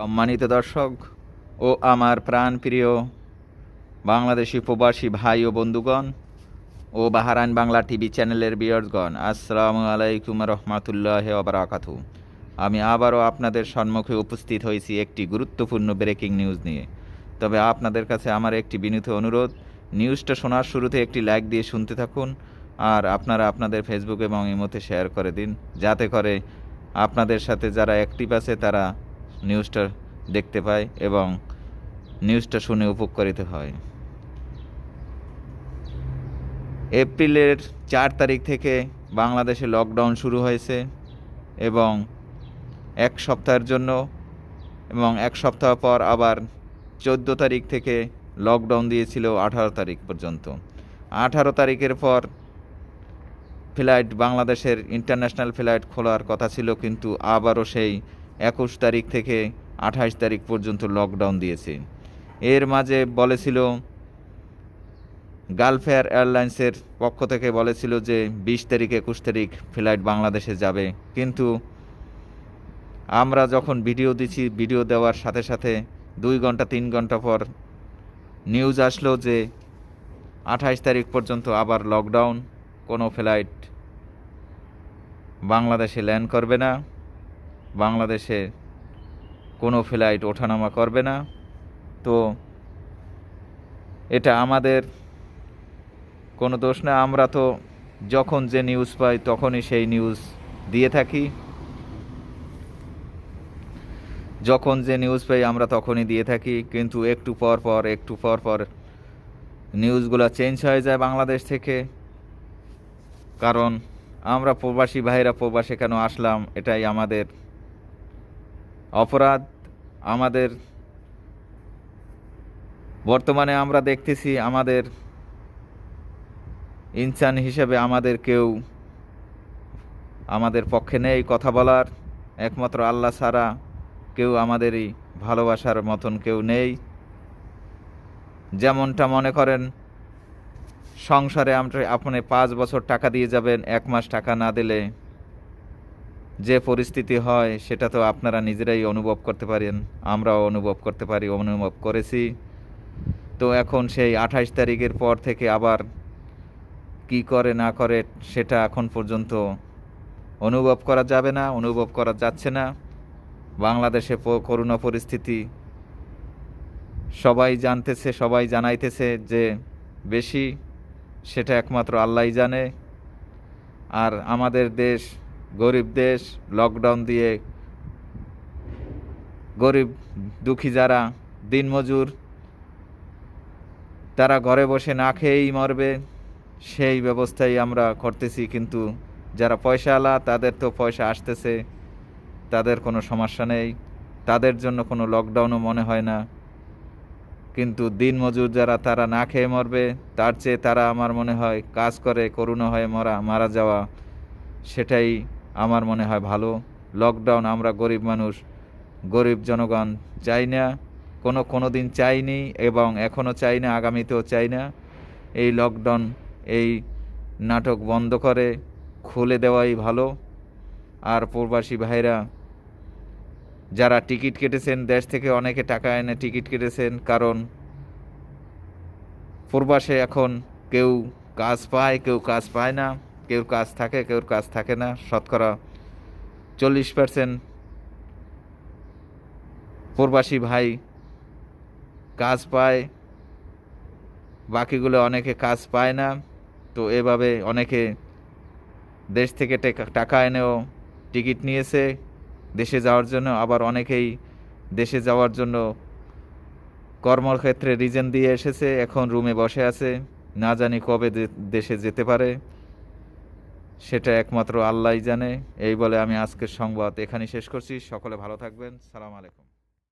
সম্মানিত দর্শক ও আমার প্রাণপ্রিয় বাংলাদেশি প্রবাসী ভাই ও বন্ধুগণ ও বাহারান বাংলা টিভি চ্যানেলের বিয়র্সগণ, আসসালামু আলাইকুম রহমাতুল্লাহ অবরাকাতু আমি আবারও আপনাদের সম্মুখে উপস্থিত হয়েছি একটি গুরুত্বপূর্ণ ব্রেকিং নিউজ নিয়ে। তবে আপনাদের কাছে আমার একটি বিনীত অনুরোধ, নিউজটা শোনার শুরুতে একটি লাইক দিয়ে শুনতে থাকুন, আর আপনারা আপনাদের ফেসবুক এবং ইমোতে শেয়ার করে দিন। যাতে করে আপনাদের সাথে যারা অ্যাক্টিভ আছে তারা নিউজটা দেখতে পায় এবং নিউজটা শুনে উপকৃত হয়। এপ্রিলের চার তারিখ থেকে বাংলাদেশে লকডাউন শুরু হয়েছে এবং এক সপ্তাহের জন্য এবং এক সপ্তাহ পর আবার চোদ্দ তারিখ থেকে লকডাউন দিয়েছিল আঠারো তারিখ পর্যন্ত। আঠারো তারিখের পর ফ্লাইট বাংলাদেশের ইন্টারন্যাশনাল ফ্লাইট খোলার কথা ছিল, কিন্তু আবারও সেই একুশ তারিখ থেকে আঠাশ তারিখ পর্যন্ত লকডাউন দিয়েছে। এর মাঝে বলেছিল গালফেয়ার এয়ারলাইন্সের পক্ষ থেকে বলেছিল যে, বিশ তারিখ, একুশ তারিখ ফ্লাইট বাংলাদেশে যাবে। কিন্তু আমরা যখন ভিডিও দিচ্ছি ভিডিও দেওয়ার সাথে সাথে দুই ঘণ্টা, তিন ঘণ্টা পর নিউজ আসলো যে, আঠাশ তারিখ পর্যন্ত আবার লকডাউন কোনো ফ্লাইট বাংলাদেশে ল্যান্ড করবে না। বাংলাদেশে কোনো ফ্লাইট ওঠানামা করবে না। তো এটা আমাদের কোনো দোষ না। আমরা তো যখন যে নিউজ পাই তখনই সেই নিউজ দিয়ে থাকি। যখন যে নিউজ পাই আমরা তখনই দিয়ে থাকি। কিন্তু একটু পর পর, একটু পর পর নিউজগুলো চেঞ্জ হয়ে যায় বাংলাদেশ থেকে। কারণ আমরা প্রবাসী ভাইরা প্রবাসে কেন আসলাম? এটাই আমাদের অপরাধ আমাদের, বর্তমানে আমরা দেখতেছি আমাদের ইনসান হিসেবে আমাদের কেউ আমাদের পক্ষে নেই কথা বলার। একমাত্র আল্লাহ ছাড়া কেউ আমাদেরই ভালোবাসার মতন কেউ নেই। যেমনটা মনে করেন, সংসারে আপনি পাঁচ বছর টাকা দিয়ে যাবেন, এক মাস টাকা না দিলে যে পরিস্থিতি হয়, সেটা তো আপনারা নিজেরাই অনুভব করতে পারেন। আমরাও অনুভব করতে পারি, অনুভব করেছি। তো এখন সেই আঠাশ তারিখের পর থেকে আবার কি করে না করে, সেটা এখন পর্যন্ত অনুভব করা যাবে না, অনুভব করা যাচ্ছে না। বাংলাদেশে করোনা পরিস্থিতি সবাই জানতেছে, সবাই জানাইতেছে যে বেশি, সেটা একমাত্র আল্লাহই জানে। আর আমাদের দেশ গরিব দেশ লকডাউন দিয়ে গরিব, দুঃখী যারা দিনমজুর, তারা ঘরে বসে না খেয়েই মরবে, সেই ব্যবস্থাই আমরা করতেছি। কিন্তু যারা পয়সাওয়ালা তাদের তো পয়সা আসতেছে, তাদের কোনো সমস্যা নেই, তাদের জন্য কোনো লকডাউনও মনে হয় না। কিন্তু দিনমজুর যারা, তারা না খেয়ে মরবে, তার চেয়ে তারা, আমার মনে হয়, কাজ করে করুণা হয়ে মরা, মারা যাওয়া, সেটাই আমার মনে হয় ভালো। লকডাউন, আমরা গরিব মানুষ, গরিব জনগণ চাই না, কোনো কোনো দিন চাইনি এবং এখনও চাই না, আগামীতেও চাই না। এই লকডাউন, এই নাটক বন্ধ করে, খুলে দেওয়াই ভালো। আর প্রবাসী ভাইরা, যারা টিকিট কেটেছেন, দেশ থেকে অনেকে টাকা এনে টিকিট কেটেছেন, কারণ প্রবাসে এখন কেউ কাজ পায়, কেউ কাজ পায় না। কেউ কাজ থাকে কেউ কাজ থাকে না। শতকরা চল্লিশ পার্সেন্ট প্রবাসী ভাই কাজ পায়, বাকিগুলো অনেকে কাজ পায় না। তো এভাবে অনেকে দেশ থেকে টাকা এনেও টিকিট নিয়েছে দেশে যাওয়ার জন্য। আবার অনেকেই দেশে যাওয়ার জন্য কর্মক্ষেত্রে রিজন দিয়ে এসেছে, এখন রুমে বসে আছে। না জানি কবে দেশে যেতে পারে। সেটা একমাত্র আল্লাহ জানে। এই বলে আমি আজকের সংবাদ এখানেই শেষ করছি। সকলে ভালো থাকবেন। সালাম আলাইকুম।